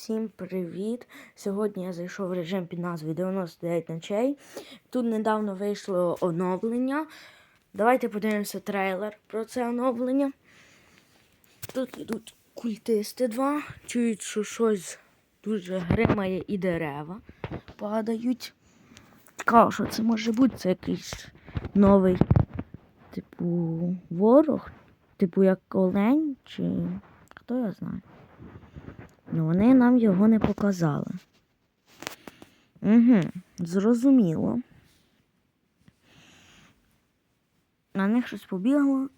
Всім привіт! Сьогодні я зайшов в режим під назвою 99 ночей. Тут недавно вийшло оновлення. Давайте подивимося трейлер про це оновлення. Тут йдуть культисти два. Чують, що щось дуже гримає і дерева падають. Цікаво, що це може бути? Це якийсь новий, типу, ворог, типу як олень, чи хто я знає. Ну, вони нам його не показали. Угу, зрозуміло. На них щось побігло,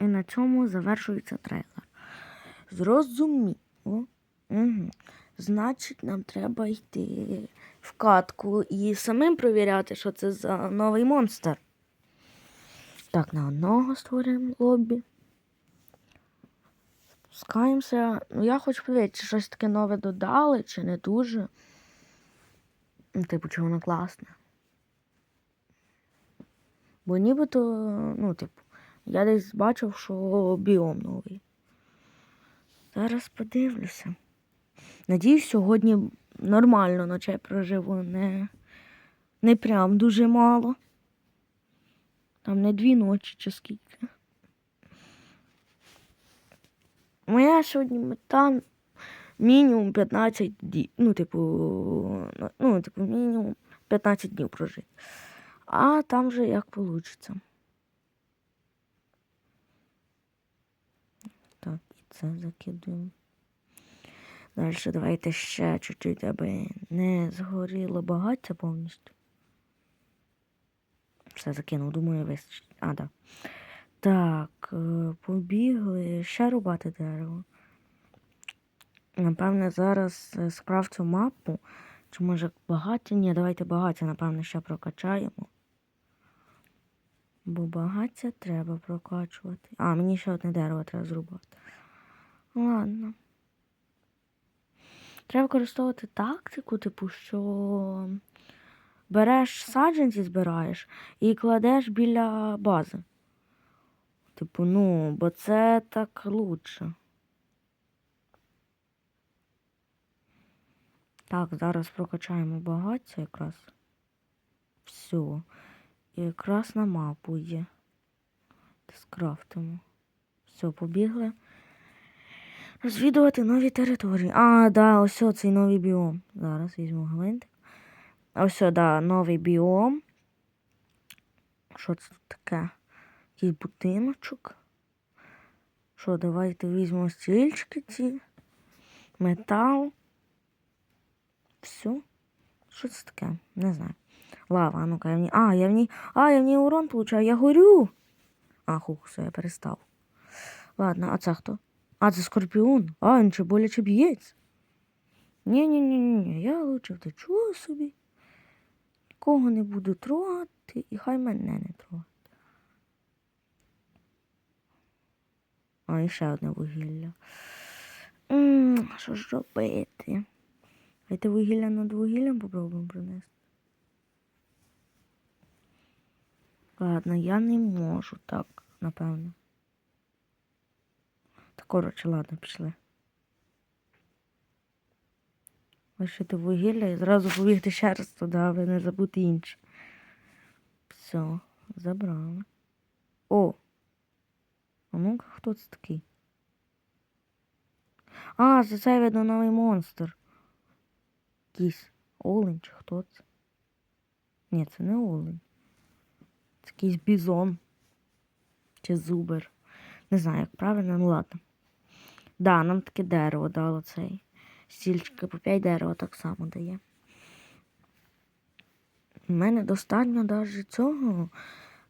і на цьому завершується трейлер. Зрозуміло. Угу. Значить, нам треба йти в катку і самим провіряти, що це за новий монстр. Так, на одного створюємо лобі. Спускаємося. Ну, я хочу подивитися, чи щось таке нове додали, чи не дуже. Ну, Типу, чи воно класне. Бо нібито, ну, типу, я десь бачив, що біом новий. Зараз подивлюся. Надіюсь, сьогодні нормально ночей проживу, не, не прям дуже мало. Там не дві ночі чи скільки. Моя сьогодні мета мінімум 15 днів. Ну, типу, ну, типу, мінімум 15 днів прожити. А там вже як вийде. Так, і це закидуємо. Далі давайте ще чуть-чуть, аби не згоріло багаття повністю. Все закинув, думаю, вистачить. А, так. Так, е, побігли. Ще рубати дерево. Напевне, зараз е, скрафтю мапу. Чи може багаття? Ні, давайте багаття, напевне, ще прокачаємо. Бо багаття треба прокачувати. А, мені ще одне дерево треба зрубати. Ладно. Треба використовувати тактику, типу, що береш саджанці, збираєш і кладеш біля бази. Типу, ну, бо це так лучше. Так, зараз прокачаємо багаття якраз. Все. І якраз на мапу є. Скрафтимо. Все, побігли. Розвідувати нові території. А, да, ось цей новий біом. Зараз візьму гвинтик. Ось, да, новий біом. Що це таке? Якийсь будиночок. Що, давайте візьмемо стільчики ці. Метал. Все. Що це таке? Не знаю. Лава, ну-ка, я в ній. А, я в ній. А, я в ній урон получаю, я горю. А, хух, все, я перестав. Ладно, а це хто? А, це скорпіон. А, він чи боляче б'ється. ні ні ні ні я лучше втечу собі. Нікого не буду трогати, і хай мене не трогати. А, і ще одне вугілля. М, Що ж робити? Давайте вугілля над вугіллям попробуємо принести. Ладно, я не можу так, напевно. Та коротше, ладно, пішли. Лишити вугілля і зразу побігти ще раз туди, аби не забути інше. Все, забрали. О! А ну-ка, хто це такий? А, це цей видно новий монстр. Якийсь олень чи хто це? Ні, це не олень. Це якийсь бізон. Чи зубер. Не знаю, як правильно, ну ладно. Да, нам таке дерево дало цей. Стільчики по 5 дерева так само дає. У мене достатньо навіть цього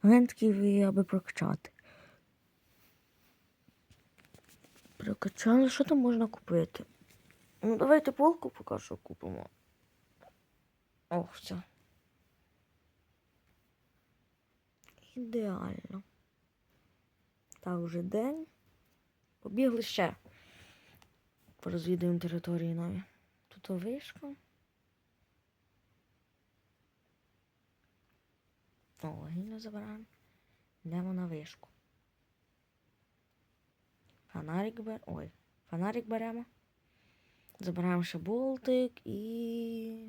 гентків, аби прокачати. Прокачали, що там можна купити? Ну, давайте полку поки що купимо. Ох, все. Ідеально. Та вже день. Побігли ще. Порозвідуємо території нові. Тут вишка. О, вугілля забираємо. Йдемо на вишку. Фонарик беремо. Ой, фонарик беремо. Забираємо ще болтик і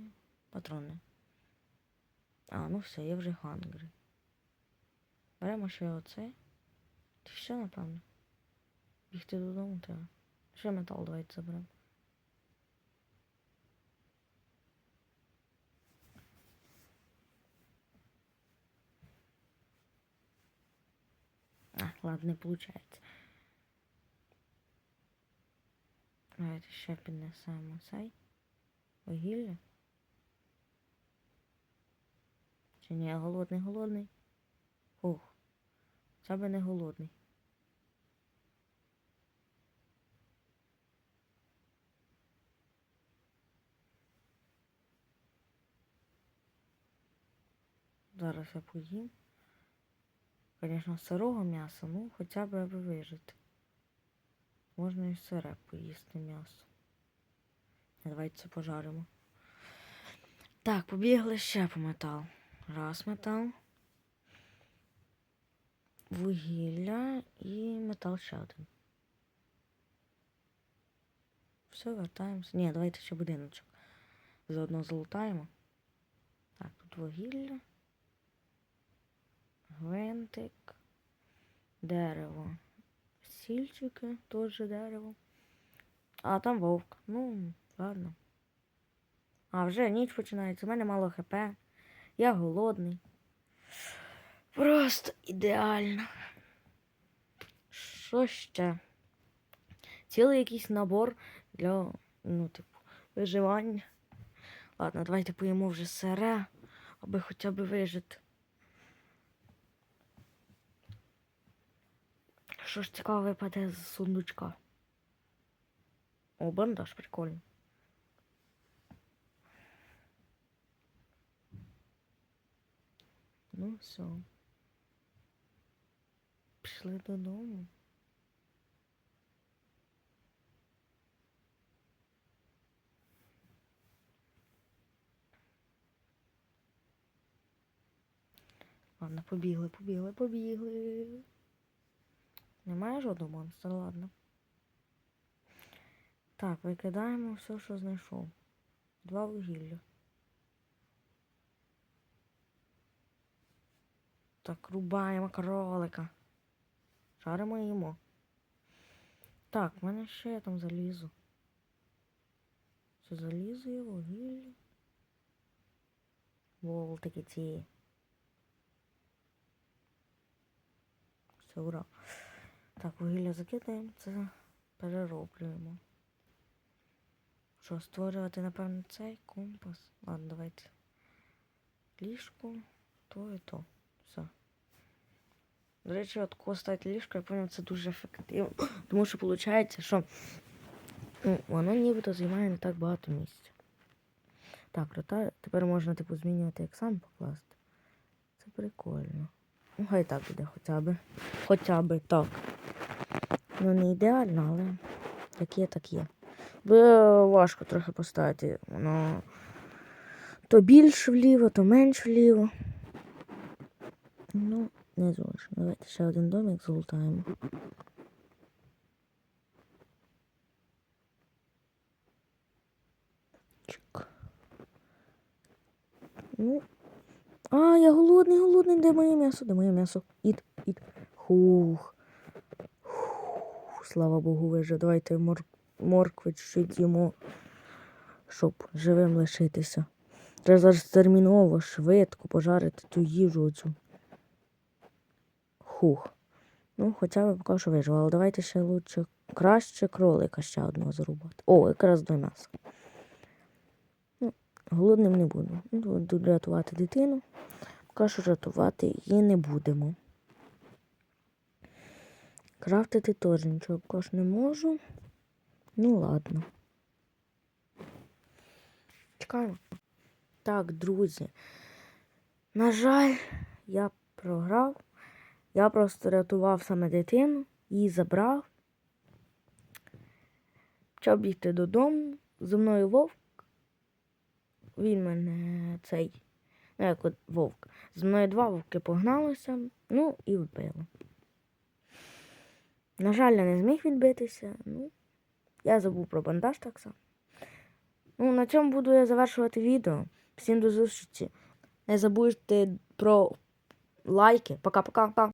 патрони. А, ну все, я вже хангри. Беремо ще оце. Ти все, напевно. Бігти додому треба. Ще метал давайте заберемо. А, ладно, не виходить. Давайте ще піднесемо цей вугілля. Чи ні, я голодний, голодний. Ух, це би не голодний. Зараз я поїм. Звісно, сирого м'яса, ну хоча б аби вижити. Можна і сире поїсти м'ясо. Давайте це пожаримо. Так, побігли ще по метал. Раз метал. Вугілля і метал ще один. Все, вертаємося. Ні, давайте ще будиночок. Заодно залутаємо. Так, тут вугілля. Гвинтик. Дерево. Сільчики, теж дерево. А там вовк. Ну, ладно. А вже ніч починається. У мене мало хп. Я голодний. Просто ідеально. Що ще? Цілий якийсь набор для, ну, типу, виживання. Ладно, давайте поїмо вже сире, аби хоча б вижити. Що ж цікаво випаде з сундучка? О, бандаж, прикольно. Ну, все. Пішли додому. Ладно, побігли, побігли, побігли. Немає жодного монстра, ладно. Так, викидаємо все, що знайшов. Два вугілля. Так, рубаємо кролика. Жаримо і їмо. Так, в мене ще там залізо. Це залізо є, вугілля. Волтики ці. Все, ура. Так, вугілля закидаємо, це перероблюємо. Що, створювати, напевно, цей компас. Ладно, давайте. Ліжко, то і то. Все. До речі, от коли ліжко, я пам'ятаю, це дуже ефективно. Тому що виходить, що ну, воно нібито займає не так багато місця. Так, рота тепер можна типу змінювати, як сам покласти. Це прикольно. Ну, хай так буде хоча б. Хоча б так. Ну, не ідеально, але як є, так є. Бо важко трохи поставити. Воно то більш вліво, то менш вліво. Ну, не зручно. Давайте ще один домик золотаємо. Чик. Ну. А, я голодний, голодний, де моє м'ясо? Де моє м'ясо? Ід, ід. Хух. Хух. Слава Богу, вижив. Давайте мор... моркви чуть їмо, щоб живим лишитися. Треба зараз терміново, швидко пожарити ту їжу оцю. Хух. Ну, хоча б поки що вижив, але давайте ще лучше краще кролика ще одного зарубати. О, якраз до м'яса. Ну, голодним не буду. Ну, Буду рятувати дитину. Поки що рятувати її не будемо. Крафтити теж нічого що не можу. Ну ладно. Чекаємо. Так, друзі. На жаль, я програв. Я просто рятував саме дитину, її забрав. Почав бігти додому. Зі мною вовк. Він мене цей. Ну, як от вовк. Зі мною два вовки погналися, ну і вбили. На жаль, я не зміг відбитися. Ну, я забув про бандаж так само. Ну, на цьому буду я завершувати відео. Всім до зустрічі. Не забудьте про лайки. Пока-пока.